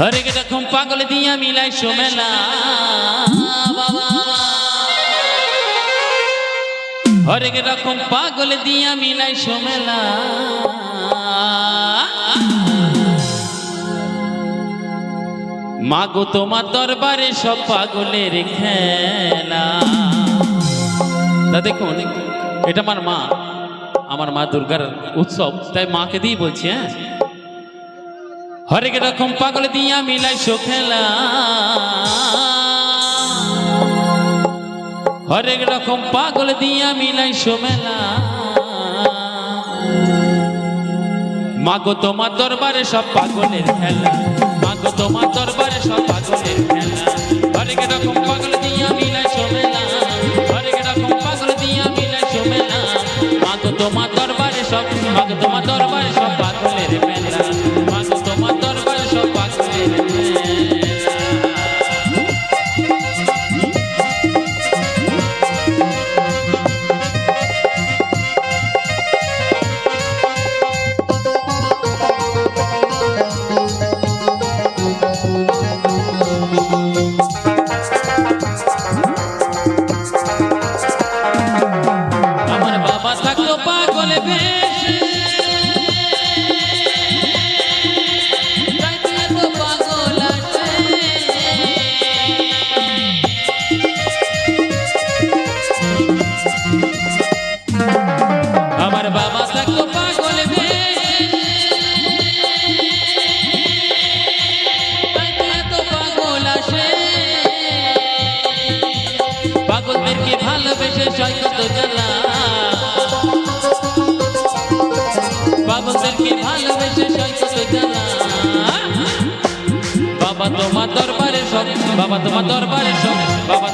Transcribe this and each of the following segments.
হরেক রকম পাগল দিয়া মিলাই সোমেলা। হরেক রকম পাগল দিয়া মিলাই সোমেলা। মাগো তোমার দরবারে সব পাগলের খেলা। তা দেখুন, এটা আমার মা আমার মা দুর্গার উৎসব, তাই মাকে দিয়ে বলছি হ্যাঁ? হরেক রকম পাগল দিয়া মিলাই খেলা হরেক রকম পাগল দিয়া মিলাই মেলা মাগো তোমার দরবারে সব পাগলের খেলা। মাগো তোমার দরবারে সব পাগলের খেলা। হরেক রকম পাগল দিয়া মিলাই মেলা হরেক রকম পাগল দিয়া মিলাই মেলা মাগো তোমার দরবারে পাগলদেরকে ভালোবেসে সৈকত জ্বালা বাবুদেরকে ভালোবেসে সৈকত জ্বালা বাবা তোমার দরবারে সব বাবা তোমার দরবারে সব বাবা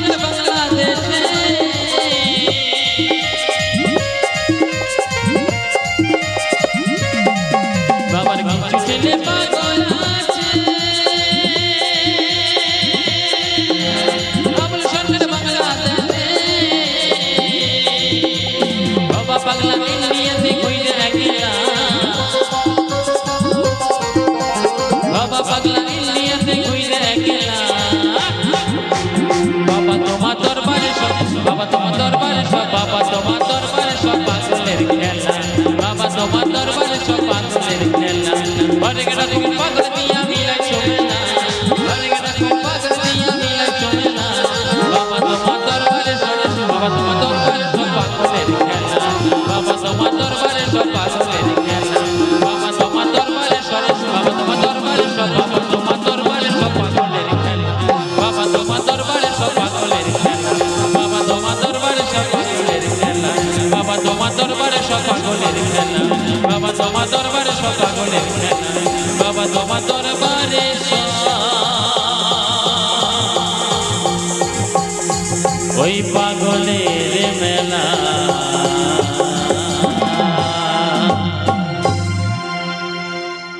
Yeah. খেলা হরেক রকম পাগল